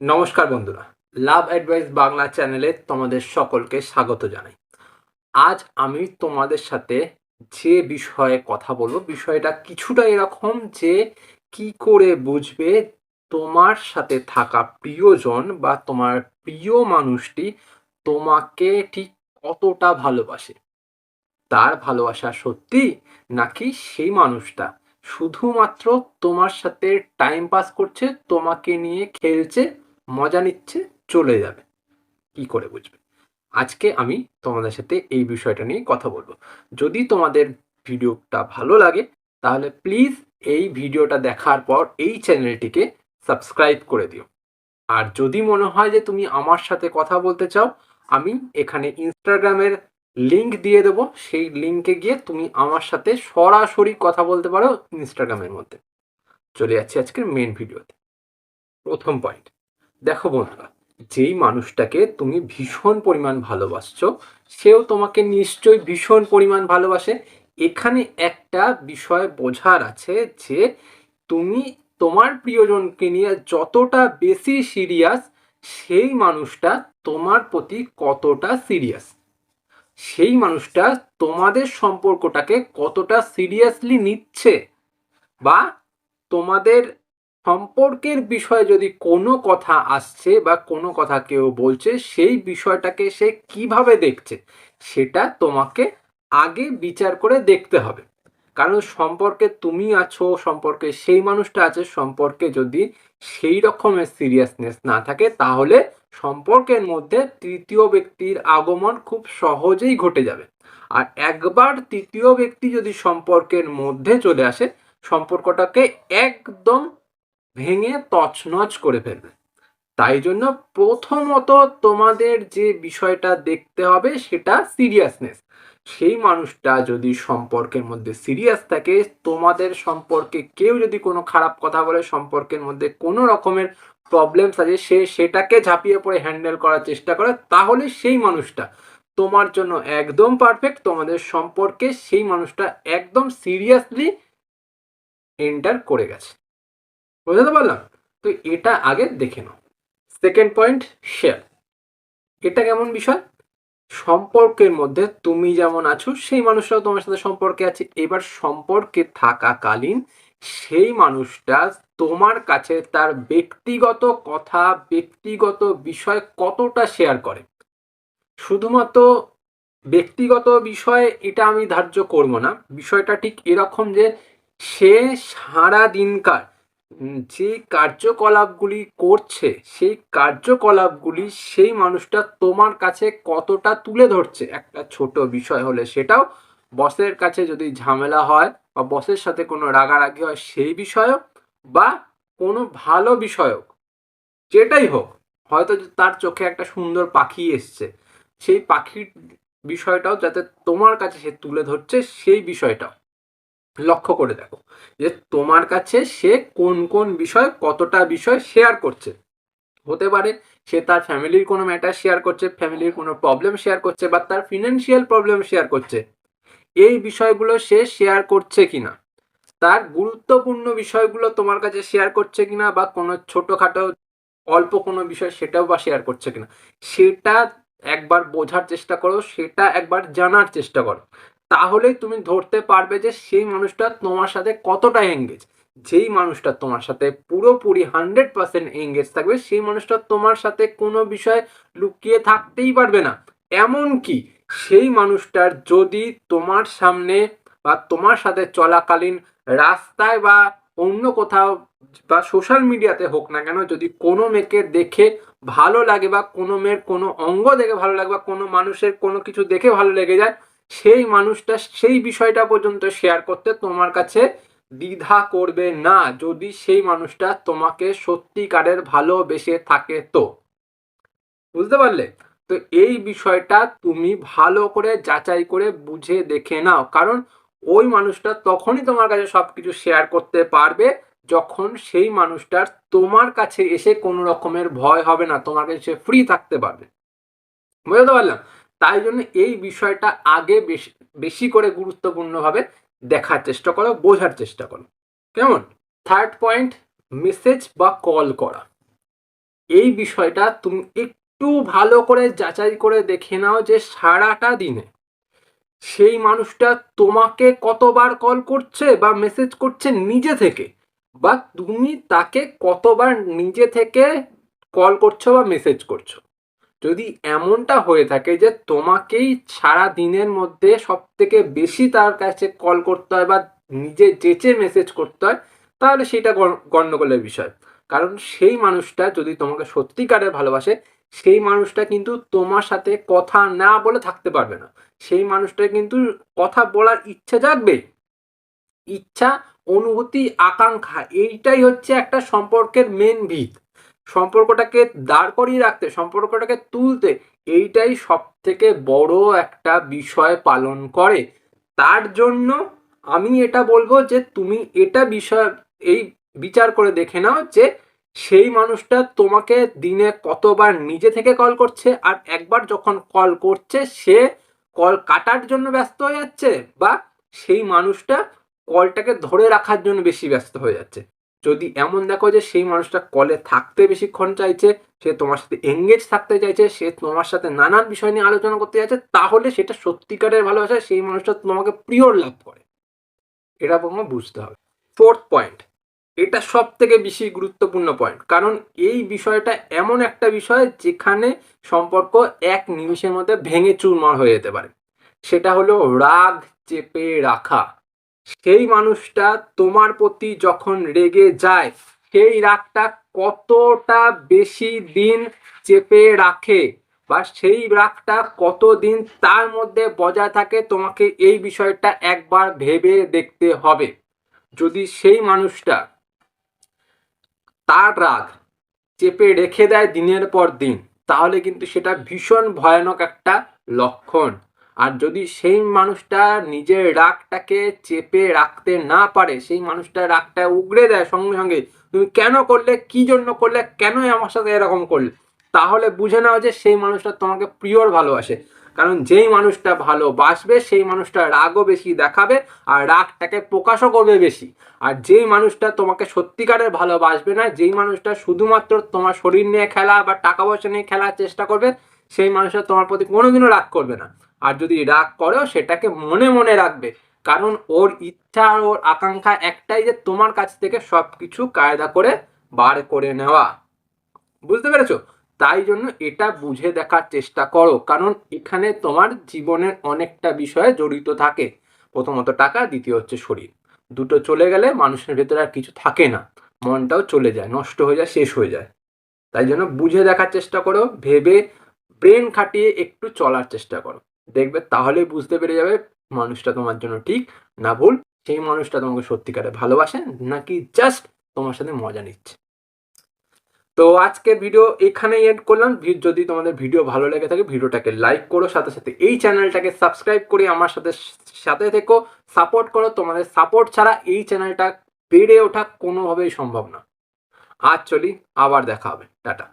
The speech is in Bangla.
নমস্কার বন্ধুরা, লাভ অ্যাডভাইস বাংলা চ্যানেলে তোমাদের সকলকে স্বাগত জানাই। আজ আমি তোমাদের সাথে যে বিষয়ে কথা বলব, বিষয়টা কিছুটা এরকম যে কি করে বুঝবে তোমার সাথে থাকা প্রিয়জন বা তোমার প্রিয় মানুষটি তোমাকে ঠিক কতটা ভালোবাসে? তার ভালোবাসা সত্যি নাকি সেই মানুষটা শুধুমাত্র তোমার সাথে টাইম পাস করছে, তোমাকে নিয়ে খেলছে মজা নিচ্ছে, চলে যাবে। কি করে বুঝবে? আজকে আমি তোমাদের সাথে এই বিষয়টা নিয়ে কথা বলব। যদি তোমাদের ভিডিওটা ভালো লাগে, তাহলে প্লিজ এই ভিডিওটা দেখার পর এই চ্যানেলটিকে সাবস্ক্রাইব করে দিও। আর যদি মনে হয় যে তুমি আমার সাথে কথা বলতে চাও, আমি এখানে ইনস্টাগ্রামের লিংক দিয়ে দেবো। সেই লিংকে গিয়ে তুমি আমার সাথে সরাসরি কথা বলতে পারো ইনস্টাগ্রামের মধ্যে। চলে যাচ্ছি আজকের মেন ভিডিওতে প্রথম পয়েন্ট দেখো বন্ধুরা, যেই মানুষটাকে তুমি ভীষণ পরিমাণ ভালোবাসছো, সেও তোমাকে নিশ্চয়ই ভীষণ পরিমাণ ভালোবাসে। এখানে একটা বিষয় বোঝার আছে যে তুমি তোমার প্রিয়জনকে নিয়ে যতটা বেশি সিরিয়াস সেই মানুষটা তোমার প্রতি কতটা সিরিয়াস সেই মানুষটা তোমাদের সম্পর্কটাকে কতটা সিরিয়াসলি নিচ্ছে? বা তোমাদের সম্পর্কের বিষয়ে যদি কোনো কথা আসছে বা কোনো কথা কেউ বলছে, সেই বিষয়টাকে সে কীভাবে দেখছে, সেটা তোমাকে আগে বিচার করে দেখতে হবে। কারণ সম্পর্কে তুমি আছো, সম্পর্কে সেই মানুষটা আছে, সম্পর্কে যদি সেই রকমের সিরিয়াসনেস না থাকে, তাহলে সম্পর্কের মধ্যে তৃতীয় ব্যক্তির আগমন খুব সহজেই ঘটে যাবে। আর একবার তৃতীয় ব্যক্তি যদি সম্পর্কের মধ্যে চলে আসে, সম্পর্কটাকে একদম ভেঙে তছনছ করে ফেলবে। তাই জন্য প্রথমত তোমাদের যে বিষয়টা দেখতে হবে সেটা সিরিয়াসনেস সেই মানুষটা যদি সম্পর্কের মধ্যে সিরিয়াস থাকে, তোমাদের সম্পর্কে কেউ যদি কোনো খারাপ কথা বলে, সম্পর্কের মধ্যে কোনো রকমের প্রবলেমস আছে সে সেটাকে ঝাঁপিয়ে পড়ে হ্যান্ডেল করার চেষ্টা করে, তাহলে সেই মানুষটা তোমার জন্য একদম পারফেক্ট তোমাদের সম্পর্কে সেই মানুষটা একদম সিরিয়াসলি এন্টার করে গেছে। বুঝতে পারলাম? তো এটা আগে দেখে নাও। সেকেন্ড পয়েন্ট শেয়ার এটা কেমন বিষয়? সম্পর্কের মধ্যে তুমি যেমন আছো, সেই মানুষটাও তোমার সাথে সম্পর্কে আছে। এবার সম্পর্কে থাকাকালীন সেই মানুষটা তোমার কাছে তার ব্যক্তিগত কথা, ব্যক্তিগত বিষয় কতটা শেয়ার করে? শুধুমাত্র ব্যক্তিগত বিষয়ে এটা আমি ধার্য করব না। বিষয়টা ঠিক এরকম যে সে সারা দিনকার যে কার্যকলাপগুলি করছে, সেই কার্যকলাপগুলি সেই মানুষটা তোমার কাছে কতটা তুলে ধরছে? একটা ছোট বিষয় হলে সেটাও বসের কাছে যদি ঝামেলা হয় বা বসের সাথে কোনো রাগারাগি হয়, সেই বিষয়ক বা কোনো ভালো বিষয়ক যেটাই হোক, হয়তো তার চোখে একটা সুন্দর পাখি এসছে, সেই পাখির বিষয়টাও যাতে তোমার কাছে সে তুলে ধরছে, সেই বিষয়টাও। লক্ষ্য করে দেখো যে তোমার কাছে সে কোন কোন বিষয়, কতটা বিষয় শেয়ার করছে। হতে পারে সে তার ফ্যামিলির কোনো ম্যাটার শেয়ার করছে ফ্যামিলির কোনো প্রবলেম শেয়ার করছে বা তার ফিনান্সিয়াল প্রবলেম শেয়ার করছে। এই বিষয়গুলো সে শেয়ার করছে কিনা, তার গুরুত্বপূর্ণ বিষয়গুলো তোমার কাছে শেয়ার করছে কিনা বা কোনো ছোটোখাটো অল্প কোনো বিষয় সেটাও বা শেয়ার করছে কিনা, সেটা একবার বোঝার চেষ্টা করো, সেটা একবার জানার চেষ্টা করো। তাহলেই তুমি ধরতে পারবে যে সেই মানুষটা তোমার সাথে কতটা এঙ্গেজ যেই মানুষটা তোমার সাথে পুরোপুরি হান্ড্রেড পার্সেন্ট এঙ্গেজ থাকবে, সেই মানুষটা তোমার সাথে কোনো বিষয় লুকিয়ে থাকতেই পারবে না। এমন কি সেই মানুষটার যদি তোমার সামনে বা তোমার সাথে চলাকালীন রাস্তায় বা অন্য কোথাও বা সোশ্যাল মিডিয়াতে হোক না কেন, যদি কোনো মেয়েকে দেখে ভালো লাগে বা কোনো মেয়ের কোনো অঙ্গ দেখে ভালো লাগে বা কোনো মানুষের কোনো কিছু দেখে ভালো লেগে যায় সেই মানুষটা সেই বিষয়টা পর্যন্ত শেয়ার করতে তোমার কাছে দ্বিধা করবে না যদি সেই মানুষটা তোমাকে সত্যিকারের ভালোবেসে থাকে তো। বুঝতে পারলে? তো এই বিষয়টা তুমি ভালো করে যাচাই করে বুঝে দেখে নাও। কারণ ওই মানুষটা তখনই তোমার কাছে সব কিছু শেয়ার করতে পারবে যখন সেই মানুষটার তোমার কাছে এসে কোনো রকমের ভয় হবে না, তোমার কাছে ফ্রি থাকতে পারবে। বুঝতে পারলাম? তাই জন্য এই বিষয়টা আগে বেশি বেশি করে গুরুত্বপূর্ণভাবে দেখার চেষ্টা করো, বোঝার চেষ্টা করো। কেমন? থার্ড পয়েন্ট মেসেজ বা কল করা। এই বিষয়টা তুমি একটু ভালো করে যাচাই করে দেখে নাও যে সারাটা দিনে সেই মানুষটা তোমাকে কতবার কল করছে বা মেসেজ করছে নিজে থেকে বা তুমি তাকে কতবার নিজে থেকে কল করছ বা মেসেজ করছ। যদি এমনটা হয়ে থাকে যে তোমাকেই সারা দিনের মধ্যে সব থেকে বেশি তার কাছে কল করতে হয় বা নিজে যেচে মেসেজ করতে হয়, তাহলে সেটা গণ- গণ্ডগোলের বিষয়। কারণ সেই মানুষটা যদি তোমাকে সত্যিকারের ভালোবাসে, সেই মানুষটা কিন্তু তোমার সাথে কথা না বলে থাকতে পারবে না। সেই মানুষটা কিন্তু কথা বলার ইচ্ছা জাগবে। ইচ্ছা, অনুভূতি, আকাঙ্ক্ষা, এইটাই হচ্ছে একটা সম্পর্কের মেন ভিত। সম্পর্কটাকে দাঁড় করিয়ে রাখতে, সম্পর্কটাকে তুলতে এইটাই সব থেকে বড় একটা বিষয় পালন করে। তার জন্য আমি এটা বলব যে তুমি এটা বিষয়, এই বিচার করে দেখে নাও যে সেই মানুষটা তোমাকে দিনে কতবার নিজে থেকে কল করছে আর একবার যখন কল করছে সে কল কাটার জন্য ব্যস্ত হয়ে যাচ্ছে বা সেই মানুষটা কলটাকে ধরে রাখার জন্য বেশি ব্যস্ত হয়ে যাচ্ছে। যদি এমন দেখো যে সেই মানুষটা কলে থাকতে বেশিক্ষণ চাইছে, সে তোমার সাথে এঙ্গেজ থাকতে চাইছে, সে তোমার সাথে নানান বিষয় নিয়ে আলোচনা করতে চাইছে তাহলে সেটা সত্যিকারের ভালোবাসা সেই মানুষটা তোমাকে প্রিয় লাভ করে। এটা তোমাকে বুঝতে হবে। ফোর্থ পয়েন্ট এটা সব থেকে বেশি গুরুত্বপূর্ণ পয়েন্ট কারণ এই বিষয়টা এমন একটা বিষয় যেখানে সম্পর্ক এক নিমিষের মধ্যে ভেঙে চুরমার হয়ে যেতে পারে। সেটা হলো রাগ চেপে রাখা। সেই মানুষটা তোমার প্রতি যখন রেগে যায়, সেই রাগটা কতটা বেশি দিন চেপে রাখে বা সেই রাগটা কতদিন তার মধ্যে বজায় থাকে, তোমাকে এই বিষয়টা একবার ভেবে দেখতে হবে। যদি সেই মানুষটা তার রাগ চেপে রেখে দেয় দিনের পর দিন, তাহলে কিন্তু সেটা ভীষণ ভয়ানক একটা লক্ষণ। আর যদি সেই মানুষটা নিজের রাগটাকে চেপে রাখতে না পারে, সেই মানুষটা রাগটা উগড়ে দেয় সঙ্গে সঙ্গে, তুমি কেন করলে? কি জন্য করলে? কেনই আমার সাথে এরকম করলে? তাহলে বুঝে নাও যে সেই মানুষটা তোমাকে প্রিয়র ভালোবাসে। কারণ যেই মানুষটা ভালোবাসবে, সেই মানুষটা রাগও বেশি দেখাবে আর রাগটাকে প্রকাশও করবে বেশি। আর যেই মানুষটা তোমাকে সত্যিকারের ভালোবাসবে না, যেই মানুষটা শুধুমাত্র তোমার শরীর নিয়ে খেলা বা টাকা পয়সা নিয়ে খেলার চেষ্টা করবে, সেই মানুষটা তোমার প্রতি কোনোদিনও রাগ করবে না। আর যদি রাগ করেও সেটাকে মনে মনে রাখবে, কারণ ওর ইচ্ছা আর ওর আকাঙ্ক্ষা একটাই যে তোমার কাছ থেকে সব কিছু কায়দা করে বার করে নেওয়া। বুঝতে পেরেছ? তাই জন্য এটা বুঝে দেখার চেষ্টা করো, কারণ এখানে তোমার জীবনের অনেকটা বিষয়ে জড়িত থাকে। প্রথমত টাকা, দ্বিতীয় হচ্ছে শরীর। দুটো চলে গেলে মানুষের ভেতরে আর কিছু থাকে না। মনটাও চলে যায়, নষ্ট হয়ে যায়, শেষ হয়ে যায়। তাই জন্য বুঝে দেখার চেষ্টা করো, ভেবে ব্রেন খাটিয়ে একটু চলার চেষ্টা করো। দেখবে তাহলেই বুঝতে পেরে যাবে মানুষটা তোমার জন্য ঠিক না ভুল, সেই মানুষটা তোমাকে সত্যিকারে ভালোবাসে নাকি জাস্ট তোমার সাথে মজা নিচ্ছে। তো আজকের ভিডিও এখানেই এন্ড করলাম। যদি তোমাদের ভিডিও ভালো লেগে থাকে, ভিডিওটাকে লাইক করো, সাথে সাথে এই চ্যানেলটাকে সাবস্ক্রাইব করে আমার সাথে সাথে থেকো। সাপোর্ট করো, তোমাদের সাপোর্ট ছাড়া এই চ্যানেলটা বেড়ে ওঠা কোনোভাবেই সম্ভব না। আজ চলি, আবার দেখা হবে। টাটা।